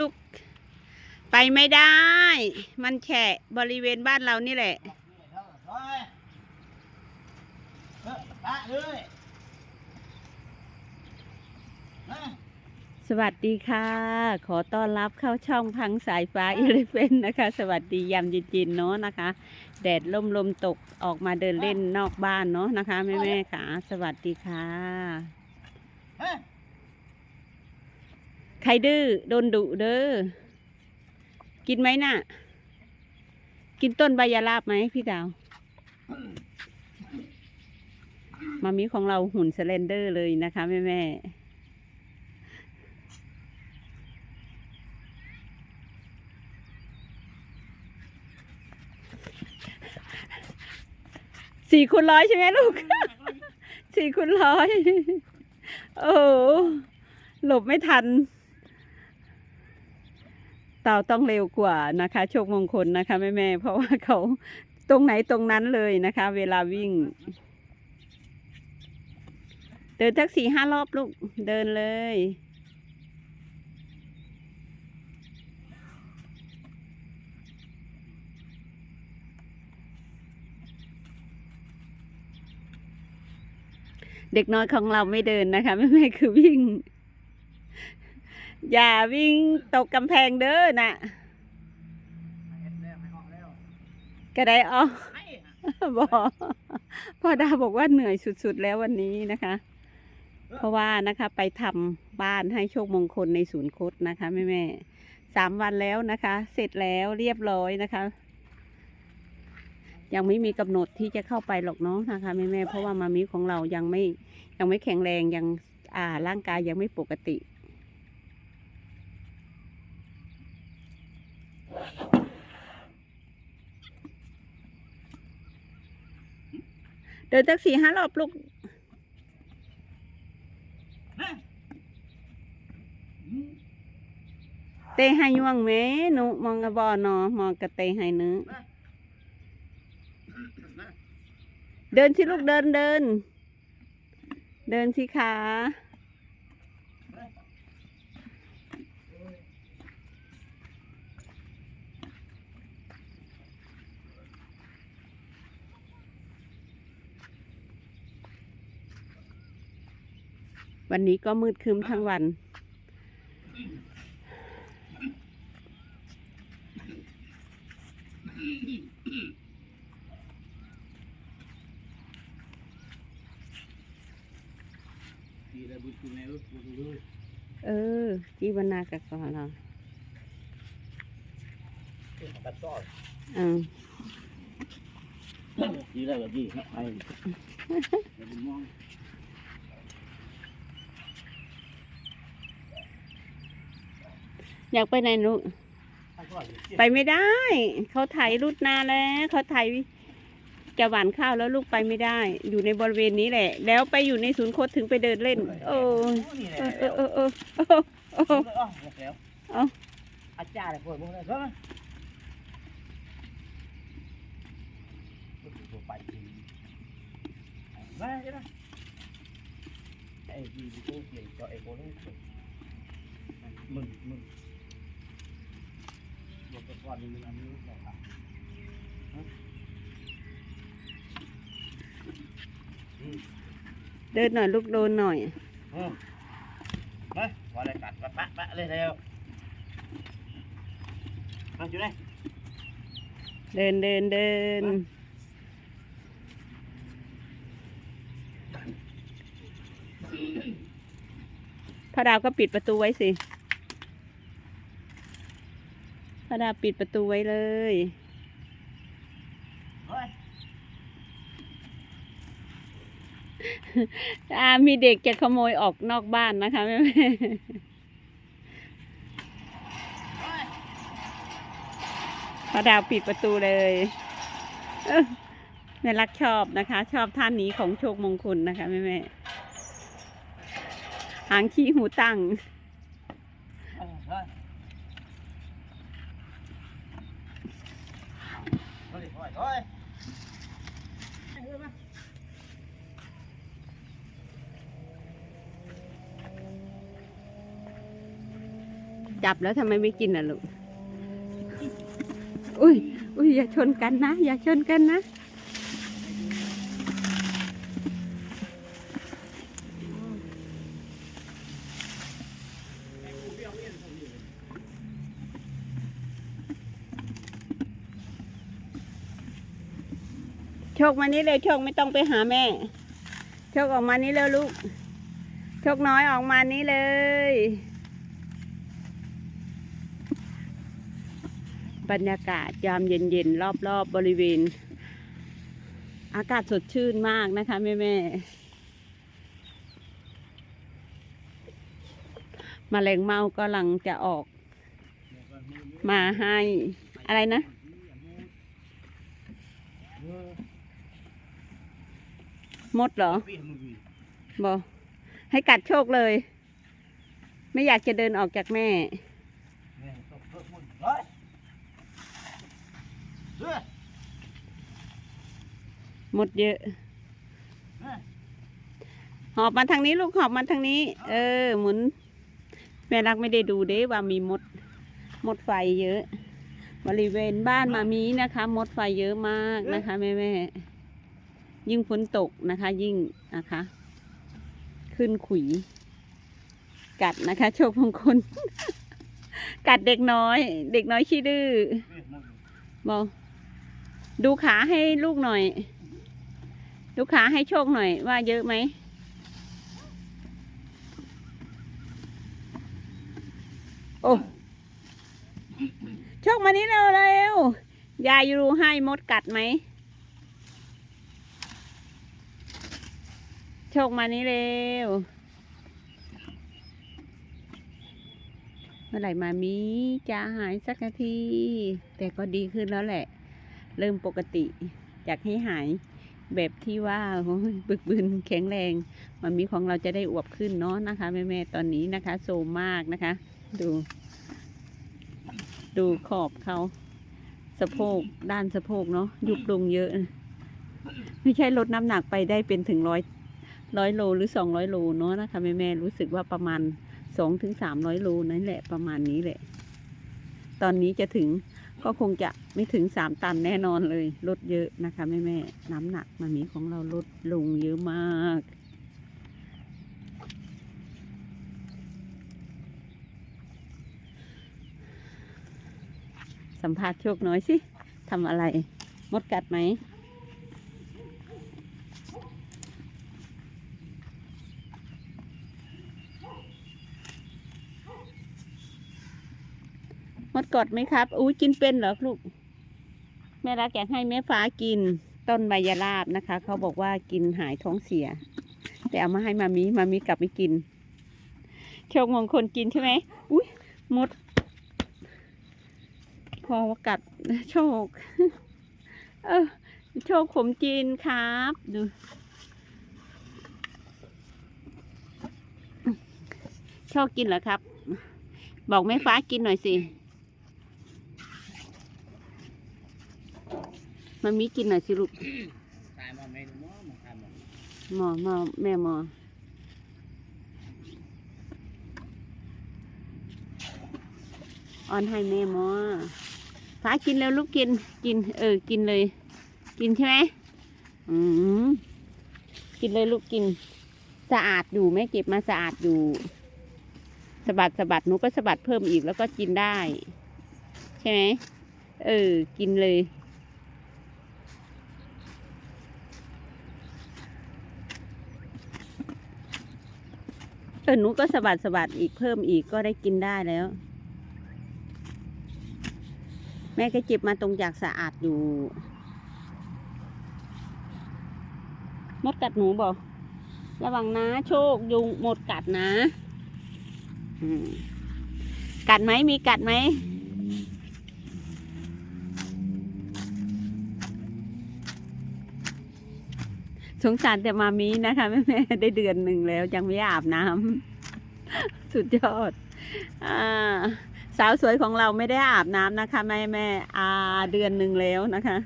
ลูกไปไม่ได้ มันแฉะบริเวณบ้านเรานี่แหละ สวัสดีค่ะ ขอต้อนรับเข้าช่องพังสายฟ้าอีเลฟเว่นนะคะ สวัสดียามเย็นๆเนาะนะคะ แดดลมลมตกออกมาเดินเล่นนอกบ้านเนาะนะคะแม่แม่ๆค่ะ สวัสดีค่ะ ใครดื้อโดนดุเด้อ กินไหมน่ะ กินต้นใบยาลาบไหมพี่ดาว มามีของเราหุ่นสเลนเดอร์เลยนะคะแม่แม่ๆสี่คูณร้อยใช่ไหมลูก สี่คูณร้อย โอ้โหหลบไม่ทัน เตาต้องเร็วกว่านะคะ โชคมงคลนะคะแม่แม่ๆเพราะว่าเขาตรงไหนตรงนั้นเลยนะคะ เวลาวิ่ง เดินทักสี่ห้ารอบลูกเดินเลยเด็กน้อยของเราไม่เดินนะคะแม่แม่ๆคือวิ่ง อย่าวิ่งตกกำแพงเด้อน่ะก็ได้อ๋อบอกพ่อดาบอกว่าเหนื่อยสุดๆแล้ววันนี้นะคะ เพราะว่านะคะไปทำบ้านให้โชคมงคลในศูนย์คดนะคะแม่แม่ๆสามวันแล้วนะคะ เสร็จแล้วเรียบร้อยนะคะ ยังไม่มีกำหนดที่จะเข้าไปหรอกเนาะนะคะแม่แม่ๆเพราะว่ามามีของเรายังไม่ยังไม่แข็งแรงยังอ่าร่างกายยังไม่ปกติ ดินตักสี่ห้ารอบลูกเตะให้ยวงแม่หนูมองกระบอนอมองกระเตะให้เนื้อเดินสิลูกเดินเดิน เดินสิขา วันนี้ก็มืดครึ้มทั้งวัน เออจีบรรณากับก่อนเราอืม gì đây là gì hay mình ngon อยากไปไหนลูกไปไม่ได้ เขาไถรุดนาแล้วเขาไถจะหวานข้าวแล้วลูกไปไม่ได้ อยู่ในบริเวณนี้แหละ แล้วไปอยู่ในศูนย์โคตถึงไปเดินเล่น โอ้เออเออเออเออเออเออ Ờ. à cha này rồi mua này thôi Đây, đây. Ê, gì thì cô tiền cho em cô đấy. Mừng, mừng. Một cái con thì mình ăn như thế nào? เดินหน่อยลูกโดนหน่อย Ừ. Đây, gọi là cắt và bạ bạ lên theo. Ăn chú đây. เดินเดินเดินพระดาวก็ปิดประตูไว้สิ พระดาวปิดประตูไว้เลย Thôi. อ่ามีเด็กจะขโมยออกนอกบ้านนะคะแม่แม่ Thôi. พระดาวปิดประตูเลยเอ้อแม่รักชอบนะคะ ชอบท่านนี้ของโชคมงคลนะคะแม่แม่หางขี้หูตั้ง Thôi จับแล้วทำไมไม่กินอะลูก อุ้ย อุ้ยอย่าชนกันนะ อย่าชนกันนะ โชคมานี้เลยโชคไม่ต้องไปหาแม่โชคออกมานี้เร็วลูกโชคน้อยออกมานี้เลย บรรยากาศยามเย็นๆรอบๆบบริเวณ อากาศสดชื่นมากนะคะแม่แม่ๆมแมลงเมากำลังจะออก มาให้อะไรนะ มดเหรอบอให้กัดโชคเลย ไม่อยากจะเดินออกจากแม่หมดเยอะ หอบมาทางนี้ลูกหอบมาทางนี้ เออ หมุน แม่รักไม่ได้ดูเด้ว่ามีมด มดไฟเยอะ บริเวณบ้านมามีนะคะ มดไฟเยอะมากนะคะแม่แม่ ยิ่งฝนตกนะคะ ยิ่งนะคะ ขึ้นขุย กัดนะคะ โชคมงคล กัดเด็กน้อย เด็กน้อยขี้ดื้อบอกดูขาให้ลูกหน่อย ดูขาให้โชคหน่อยว่าเยอะไหมโอ้โชคมานี่เร็วเร็วยายรู้ให้มดกัดไหม โชคมานี่เร็ว เมื่อไหร่มามีจะหายสักที แต่ก็ดีขึ้นแล้วแหละ เริ่มปกติอยากให้หายแบบที่ว่าบึกบึนแข็งแรงมามีของเราจะได้อวบขึ้นเนาะนะคะแม่ๆตอนนี้นะคะ โซมมากนะคะ ดู ดูขอบเขาสะโพกด้านสะโพกเนาะยุบลงเยอะ ไม่ใช่ลดน้ำหนักไปได้เป็นถึงร้อย ร้อยโลหรือสองร้อยโลเนาะนะคะแม่แม่รู้สึกว่าประมาณสองถึงสามร้อยโลนั่นแหละประมาณนี้แหละ ตอนนี้จะถึงก็คงจะไม่ถึงสามตันแน่นอนเลยลดเยอะนะคะแม่แม่น้ำหนักมันมีของเราลดลงเยอะมากสัมภาษณ์โชคน้อยสิทำอะไร มดกัดไหม มดกดไหมครับอู้ยกินเป็นเหรอลูกแม่รักอยากให้แม่ฟ้ากินต้นใบยาลาบนะคะ เขาบอกว่ากินหายท้องเสีย แต่เอามาให้มามีมามีกลับไม่กินโชคมงคลกินใช่ไหมอุ้ยมด พอว่ากัดโชค เออโชคผมจีนครับดูโชคกินเหรอครับ บอกแม่ฟ้ากินหน่อยสิ มันมีกินหน่อยสิลูกหมอหมอแม่หมอออนให้แม่หมอฟ้ากินแล้วลูกกิน กิน เออ กินเลย กินใช่ไหมอืมกินเลยลูกกิน สะอาดอยู่แม่เก็บมาสะอาดอยู่สะบัดสะบัดหนูก็สะบัดเพิ่มอีกแล้วก็กินได้ ใช่ไหมเออ กินเลย เออหนูก็สะบัดสะบัดอีกเพิ่มอีกก็ได้กินได้แล้ว แม่ก็จิบมาตรงจากสะอาดอยู่ มดกัดหนูบอก ระวังนะ โชคยุงหมดกัดนะ กัดไหมมีกัดไหม สงสารแต่มามีนะคะแม่แม่ได้เดือนหนึ่งแล้วยังไม่อาบน้ำสุดยอดอ่าสาวสวยของเราไม่ได้อาบน้ำนะคะ แม่แม่อาเดือนหนึ่งแล้วนะคะ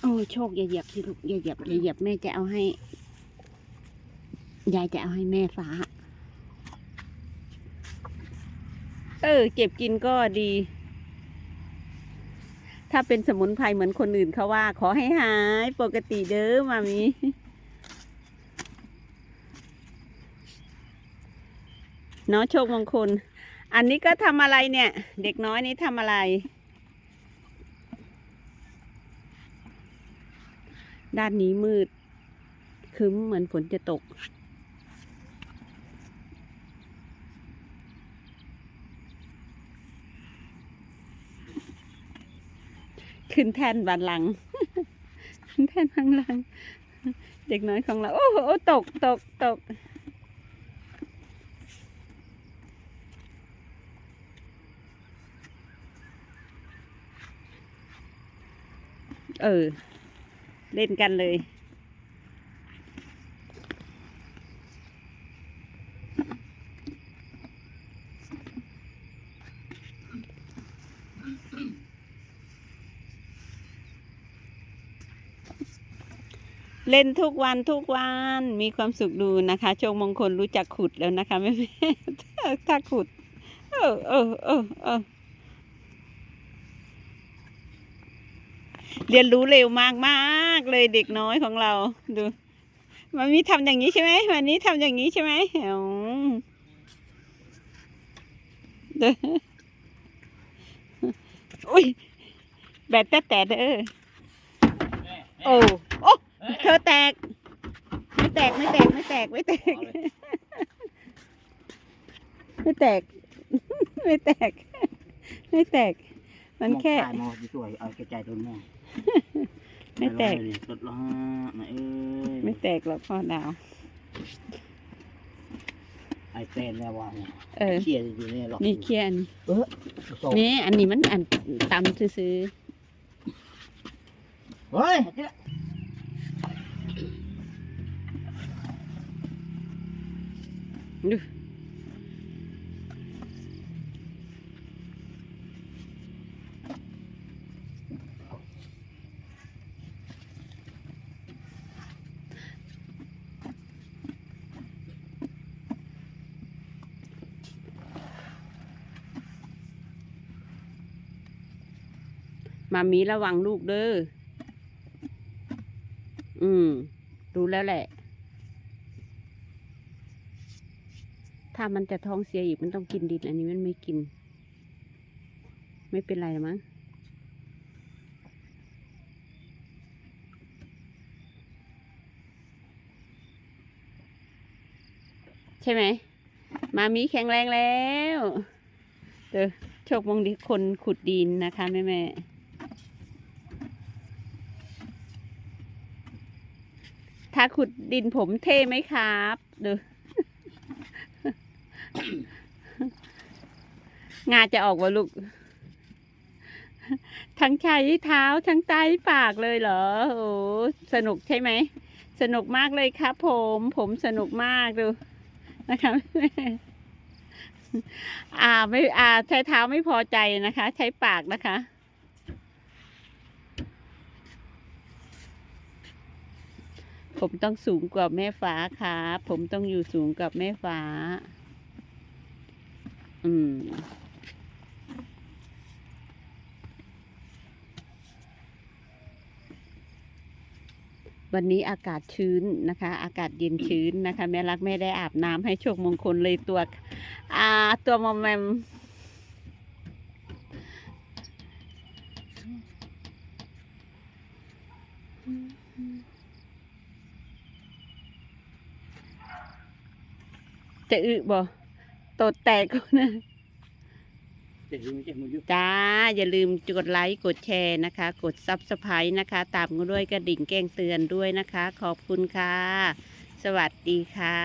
โอ้อ้โชคอย่าเหยียบสิลูกอย่าเหยียบอย่าเหยียบแม่จะเอาให้ ยายจะเอาให้แม่ฟ้า เออ เก็บกินก็ดี ถ้าเป็นสมุนไพรเหมือนคนอื่นเขาว่า ขอให้หายปกติเด้อมามีเนาะโชคมงคล อันนี้ก็ทำอะไรเนี่ย เด็กน้อยนี่ทำอะไร ด้านนี้มืดครึ้มเหมือนฝนจะตก ขึ้นแท่นบันลัง ขึ้นแท่นบันลัง เด็กน้อยของเรา โอ้โหตกตกตกเออ เล่นกันเลย เล่นทุกวันทุกวันมีความสุขดูนะคะโชคมงคลรู้จักขุดแล้วนะคะแม่แม่ถ้าขุด เออเออเออเออเรียนรู้เร็วมากมากเลยเด็กน้อยของเราดูมันมีทำอย่างนี้ใช่ไหมวันนี้ทำอย่างนี้ใช่ไหมเด้ออุ้ยแบตแต่แต่เด้อโอ้โอ้ เธอแตก ไม่แตกไม่แตกไม่แตกไม่แตก ไม่แตก ไม่แตก ไม่แตก มันแค่มองมองสวยเอากระจายโดนมองไม่แตกสดละฮะมาเอ้ยไม่แตกหรอกพ่อดาว ไอเป็นแล้ววางเออเชียร์อยู่เนี่ยหรอกนี่เคียนเออส่งนี่อันนี้มันอันตำซื้อเฮ้ย ดูมามีระวังลูกเด้อ อืม รู้แล้วแหละ ถ้ามันจะท้องเสียอีกมันต้องกินดินอันนี้มันไม่กิน ไม่เป็นไรมั้งใช่ไหม มามีแข็งแรงแล้วเดี๋ยวโชคมงดีคนขุดดินนะคะแม่แม่ถ้าขุดดินผมเท่ไหมครับเดู งาจะออกว่าลูก ทั้งใช้เท้าทั้งใต้ปากเลยเหรอ โอ้สนุกใช่ไหม สนุกมากเลยครับผม ผมสนุกมากดูนะคะอ่าไม่อ่าใช้เท้าไม่พอใจนะคะ ใช้ปากนะคะ ผมต้องสูงกว่าแม่ฟ้าครับผมต้องอยู่สูงกับแม่ฟ้า อืม วันนี้อากาศชื้นนะคะ อากาศเย็นชื้นนะคะ แม่รักไม่ได้อาบน้ำให้โชคมงคลเลยตัวอ่าตัวมอมแมมจะอึบ่ตดแตกก่อนนะเจ็บมือเจ็บมืออยู่จ้าอย่าลืมกดไลค์กดแชร์นะคะ กดซับสไครต์นะคะ ตามกันด้วยกระดิ่งแจ้งเตือนด้วยนะคะ ขอบคุณค่ะ สวัสดีค่ะ